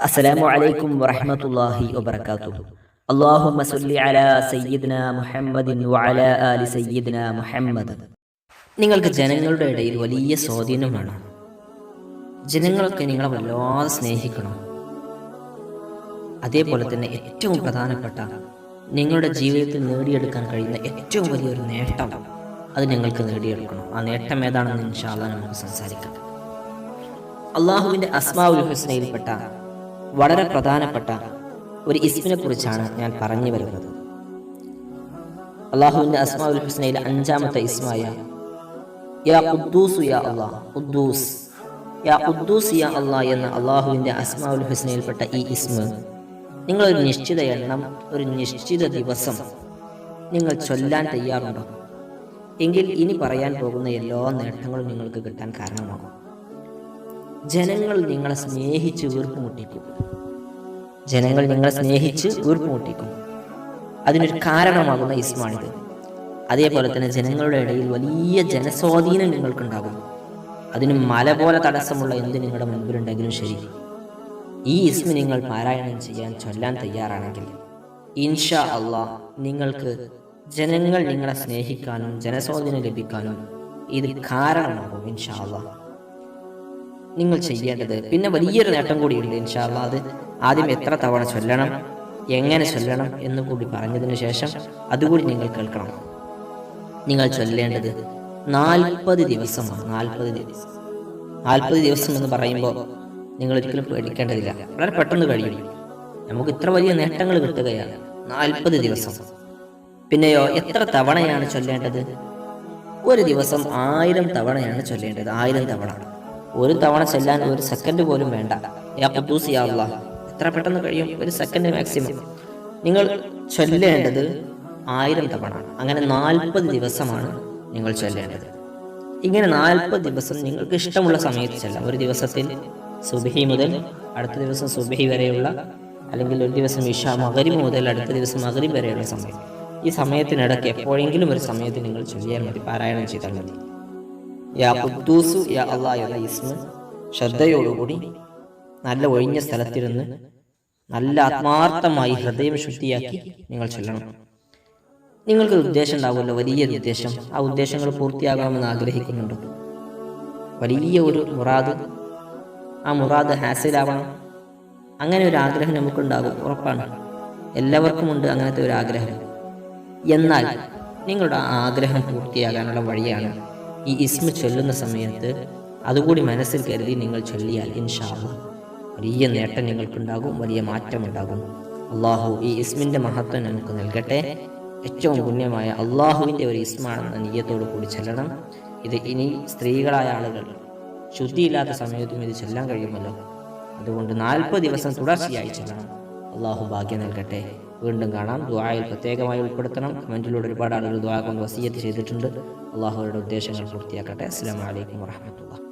അസ്സലാമു അലൈക്കും വറഹ്മത്തുള്ളാഹി വബറകാതുഹു. അല്ലാഹുമ്മ സല്ലി അലാ സയ്യിദ്നാ മുഹമ്മദിൻ വഅലാ ആലി സയ്യിദ്നാ മുഹമ്മദ്. നിങ്ങൾക്ക് ജനങ്ങളുടെ ഇടയിൽ വലിയ സ്വാധീനം വേണം. ജനങ്ങളൊക്കെ നിങ്ങളെ വല്ലാതെ സ്നേഹിക്കണം. അതേപോലെ തന്നെ ഏറ്റവും പ്രധാനപ്പെട്ട നിങ്ങളുടെ ജീവിതത്തിൽ നേടിയെടുക്കാൻ കഴിയുന്ന ഏറ്റവും വലിയൊരു നേട്ടം അത് നിങ്ങൾക്ക് നേടിയെടുക്കണം. ആ നേട്ടം ഏതാണെന്ന് ഇൻഷാല്ല നമുക്ക് സംസാരിക്കാം. അള്ളാഹുവിന്റെ അസ്മാവുൽ ഹുസ്നയിൽപ്പെട്ട വളരെ പ്രധാനപ്പെട്ട ഒരു ഇസ്മിനെ കുറിച്ചാണ് ഞാൻ പറഞ്ഞു വരുന്നത്. അള്ളാഹുവിന്റെ അസ്മാവുൽ ഹുസ്നയിൽ അഞ്ചാമത്തെ ഇസ്മായ യാ ഖുദ്ദൂസ് യാ അള്ളാഹ് ഖുദ്ദൂസ്. യാ ഖുദ്ദൂസ് യാ അള്ളാഹ് എന്ന അള്ളാഹുവിന്റെ അസ്മാവുൽ ഹുസ്നയിൽപ്പെട്ട ഈ ഇസ്മ നിങ്ങൾ ഒരു നിശ്ചിത എണ്ണം ഒരു നിശ്ചിത ദിവസം നിങ്ങൾ ചൊല്ലാൻ തയ്യാറുണ്ടോ? എങ്കിൽ ഇനി പറയാൻ പോകുന്ന എല്ലാ നേട്ടങ്ങളും നിങ്ങൾക്ക് കിട്ടാൻ കാരണമാകും. ജനങ്ങൾ നിങ്ങളെ സ്നേഹിച്ച് വീർപ്പുമുട്ടിക്കും. ജനങ്ങൾ നിങ്ങളെ സ്നേഹിച്ച് വീർപ്പുമുട്ടിക്കും. അതിനൊരു കാരണമാകുന്ന ഇസ്മാണിത്. അതേപോലെ തന്നെ ജനങ്ങളുടെ ഇടയിൽ വലിയ ജനസ്വാധീനം നിങ്ങൾക്കുണ്ടാകും. അതിന് മല പോലെ തടസ്സമുള്ള എന്ത് നിങ്ങളുടെ മുൻപിലുണ്ടെങ്കിലും ശരി. ഈ ഇസ്മി നിങ്ങൾ പാരായണം ചെയ്യാൻ ചൊല്ലാൻ തയ്യാറാണെങ്കിൽ ഇൻഷാ അള്ളാ നിങ്ങൾക്ക് ജനങ്ങൾ നിങ്ങളെ സ്നേഹിക്കാനും ജനസ്വാധീനം ലഭിക്കാനും ഇത് കാരണമാകും ഇൻഷാ അള്ളാഹ് നിങ്ങൾ ചെയ്യേണ്ടത് പിന്നെ വലിയൊരു നേട്ടം കൂടിയുണ്ട് ഇൻഷാല്ല അത് ആദ്യം എത്ര തവണ ചൊല്ലണം എങ്ങനെ ചൊല്ലണം എന്ന് കൂടി പറഞ്ഞതിന് ശേഷം അതുകൂടി നിങ്ങൾ കേൾക്കണം. നിങ്ങൾ ചൊല്ലേണ്ടത് നാൽപ്പത് ദിവസമാണ് നാൽപ്പത് ദിവസം. നാൽപ്പത് ദിവസം എന്ന് പറയുമ്പോൾ നിങ്ങൾ ഒരിക്കലും പേടിക്കേണ്ടതില്ല. വളരെ പെട്ടെന്ന് കഴിയും. നമുക്ക് ഇത്ര വലിയ നേട്ടങ്ങൾ കിട്ടുകയാണ് നാൽപ്പത് ദിവസം. പിന്നെയോ എത്ര തവണയാണ് ചൊല്ലേണ്ടത്? ഒരു ദിവസം ആയിരം തവണയാണ് ചൊല്ലേണ്ടത് ആയിരം തവണ. ഒരു തവണ ചെല്ലാൻ ഒരു സെക്കൻഡ് പോലും വേണ്ട. എത്ര പെട്ടെന്ന് കഴിയും? ഒരു സെക്കൻഡ് മാക്സിമം നിങ്ങൾ ചൊല്ലേണ്ടത് ആയിരം തവണ. അങ്ങനെ നാൽപ്പത് ദിവസമാണ് നിങ്ങൾ ചൊല്ലേണ്ടത്. ഇങ്ങനെ നാൽപ്പത് ദിവസം നിങ്ങൾക്ക് ഇഷ്ടമുള്ള സമയത്ത് ചെല്ലാം. ഒരു ദിവസത്തിൽ സുബഹി മുതൽ അടുത്ത ദിവസം സുബഹി വരെയുള്ള അല്ലെങ്കിൽ ഒരു ദിവസം ഇഷ മകരിബ് മുതൽ അടുത്ത ദിവസം മകരിബ് വരെയുള്ള സമയം. ഈ സമയത്തിനിടയ്ക്ക് എപ്പോഴെങ്കിലും ഒരു സമയത്ത് നിങ്ങൾ ചൊല്ലിയാൽ മതി. പാരായണം ചെയ്താൽ മതി. യാ യാ ശ്രദ്ധയോടുകൂടി നല്ല ഒഴിഞ്ഞ സ്ഥലത്തിരുന്ന് നല്ല ആത്മാർത്ഥമായി ഹൃദയം ശുദ്ധിയാക്കി നിങ്ങൾ ചൊല്ലണം. നിങ്ങൾക്ക് ഉദ്ദേശം ഉണ്ടാവുമല്ലോ വലിയ ഉദ്ദേശം. ആ ഉദ്ദേശങ്ങൾ പൂർത്തിയാകണമെന്ന് ആഗ്രഹിക്കുന്നുണ്ട്. വലിയ ഒരു മുറാദ് ആ മുറാദ് ഹാസിലാവണം അങ്ങനെ ഒരു ആഗ്രഹം നമുക്കുണ്ടാകും ഉറപ്പാണ്. എല്ലാവർക്കും ഉണ്ട് അങ്ങനത്തെ ഒരു ആഗ്രഹം. എന്നാൽ നിങ്ങളുടെ ആഗ്രഹം പൂർത്തിയാകാനുള്ള വഴിയാണ് ഈ ഇസ്മ ചൊല്ലുന്ന സമയത്ത് അതുകൂടി മനസ്സിൽ കരുതി നിങ്ങൾ ചൊല്ലിയാൽ ഇൻഷാല്ല വലിയ നേട്ടം നിങ്ങൾക്കുണ്ടാകും വലിയ മാറ്റമുണ്ടാകും. അള്ളാഹു ഈ ഇസ്മിന്റെ മഹത്വം നമുക്ക് നൽകട്ടെ. ഏറ്റവും പുണ്യമായ അള്ളാഹുവിന്റെ ഒരു ഇസ്മാണെന്ന നീയത്തോടു കൂടി ചെല്ലണം. ഇത് ഇനി സ്ത്രീകളായ ആളുകൾ ശുദ്ധിയില്ലാത്ത സമയത്തും ഇത് ചെല്ലാൻ കഴിയുമല്ലോ. അതുകൊണ്ട് നാൽപ്പത് ദിവസം തുടർച്ചയായി ചെല്ലണം. അള്ളാഹു ഭാഗ്യം നൽകട്ടെ. വീണ്ടും കാണാം. ദ്വായിൽ പ്രത്യേകമായി ഉൾപ്പെടുത്തണം. കമന്റിലൂടെ ഒരുപാട് ആളുകൾ ദ്വാ കൊണ്ട് വസീയത്ത് ചെയ്തിട്ടുണ്ട്. അള്ളാഹുവരുടെ ഉദ്ദേശങ്ങൾ പൂർത്തിയാക്കട്ടെ. അസ്സാം വലൈക്കും വാഹമത്തുള്ള